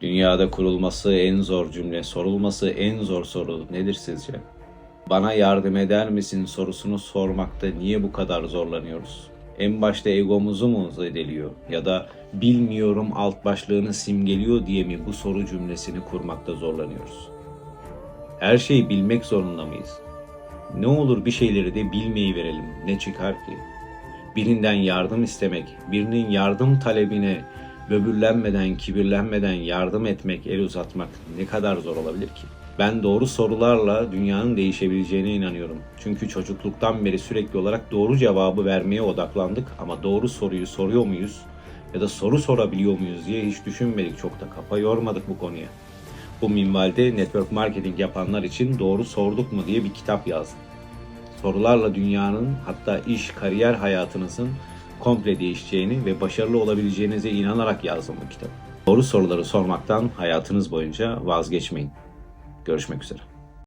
Dünyada kurulması en zor cümle, sorulması en zor soru nedir sizce? Bana yardım eder misin sorusunu sormakta niye bu kadar zorlanıyoruz? En başta egomuzu mu zedeliyor ya da bilmiyorum alt başlığını simgeliyor diye mi bu soru cümlesini kurmakta zorlanıyoruz? Her şeyi bilmek zorunda mıyız? Ne olur bir şeyleri de bilmeyi verelim. Ne çıkar ki? Birinden yardım istemek, birinin yardım talebine böbürlenmeden, kibirlenmeden yardım etmek, el uzatmak ne kadar zor olabilir ki? Ben doğru sorularla dünyanın değişebileceğine inanıyorum. Çünkü çocukluktan beri sürekli olarak doğru cevabı vermeye odaklandık ama doğru soruyu soruyor muyuz ya da soru sorabiliyor muyuz diye hiç düşünmedik. Çok da kafa yormadık bu konuya. Bu minvalde network marketing yapanlar için doğru sorduk mu diye bir kitap yazdım sorularla dünyanın hatta iş, kariyer hayatınızın komple değişeceğini ve başarılı olabileceğinize inanarak yazdım bu kitabı. Doğru soruları sormaktan hayatınız boyunca vazgeçmeyin. Görüşmek üzere.